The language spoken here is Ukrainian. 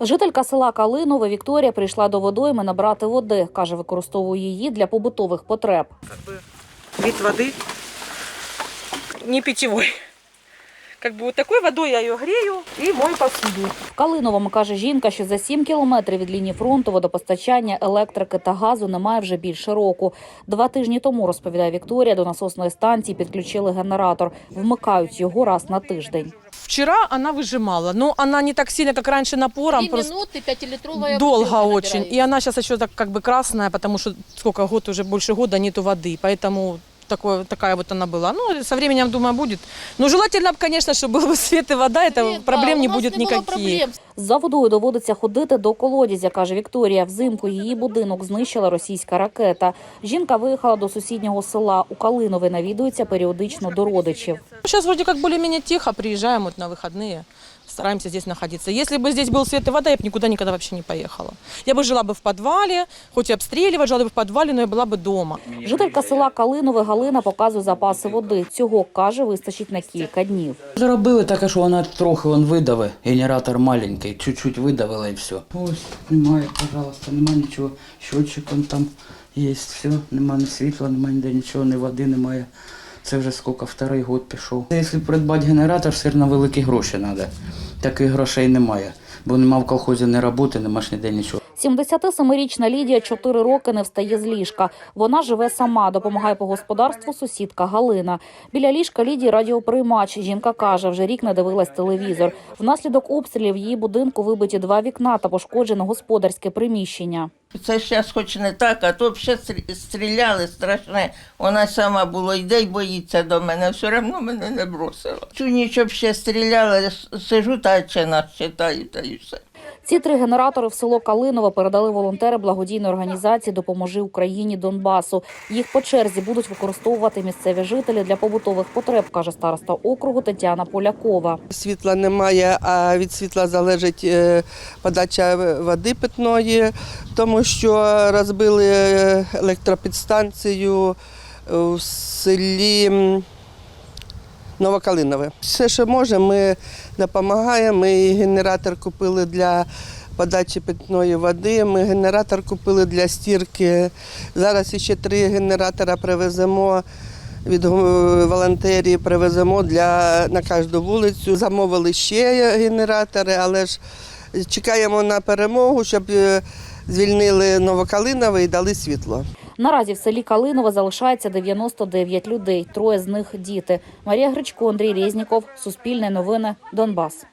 Жителька села Калинове Вікторія прийшла до водойми набрати води. Каже, використовує її для побутових потреб. вид воды не питьевой. Как бы вот такой водой я ее грею и мою посуду. В Калиновому каже жінка, що за 7 кілометрів від лінії фронту водопостачання, електрики та газу немає вже більше року. Два тижні тому, розповідає Вікторія, до насосної станції підключили генератор. Вмикають його раз на тиждень. Вчера она выжимала, но она не так сильно, как раньше напором, Три просто минуты, пятилитровая долго бутылка очень. И набирается. она сейчас еще так как бы красная, потому что сколько год уже больше года нету воды, поэтому такое, такая вот она была. Ну, со временем, думаю, будет. Но желательно, б, конечно, чтобы был бы свет и вода, это Нет, проблем да, не у нас будет не было никаких. проблем. За водою доводиться ходити до колодязя, каже Вікторія. Взимку її будинок знищила російська ракета. Жінка виїхала до сусіднього села у Калинове, навідується періодично до родичів. Сейчас вроде как более-менее тихо, приезжаем вот на выходные, стараемся здесь находиться. Если бы здесь был свет и вода, я бы никуда никогда вообще не поехала. Я бы жила бы в подвале, хоть и обстреливать, жила бы в подвале, но я была бы дома. Жителька села Калинове Галина показує запаси води. Цього каже, вистачить на кілька днів. Зробили таке, що вона трохи он видавив. Генератор маленький, чуть-чуть видавила і все. Ось, немає, пожалуйста, немає нічого. Щотчик он там є, все, немає ні світла, немає ніде нічого, ні води немає. Це вже скільки, вторий год пішов. Якщо придбати генератор, все одно великі гроші треба. Таких грошей немає. Бо нема в колхозі ні роботи, нема ж ніде нічого. 77-річна Лідія чотири роки не встає з ліжка. Вона живе сама, допомагає по господарству сусідка Галина. Біля ліжка Лідії радіоприймач. Жінка каже, вже рік не дивилась телевізор. Внаслідок обстрілів її будинку вибиті два вікна та пошкоджено господарське приміщення. Це зараз хоч не так, а то ще стрі- стріляли страшне. Вона сама було йде й боїться до мене, все одно мене не бросила. Цю ніч ще стріляли, сижу та ще нас читаю, та й все. Ці три генератори в село Калиново передали волонтери благодійної організації Допоможи Україні Донбасу. Їх по черзі будуть використовувати місцеві жителі для побутових потреб, каже староста округу Тетяна Полякова. Світла немає, а від світла залежить е, подача води питної, тому що розбили електропідстанцію у селі Новокалинове. Все, що можемо, ми допомагаємо. Ми генератор купили для подачі питної води, ми генератор купили для стірки. Зараз ще три генератора привеземо від волонтерів привеземо для на кожну вулицю. Замовили ще генератори, але ж чекаємо на перемогу, щоб е, звільнили Новокалинове і дали світло. Наразі в селі Калинова залишається 99 людей. Троє з них діти. Марія Гречко, Андрій Резніков, Суспільне новини, Донбас.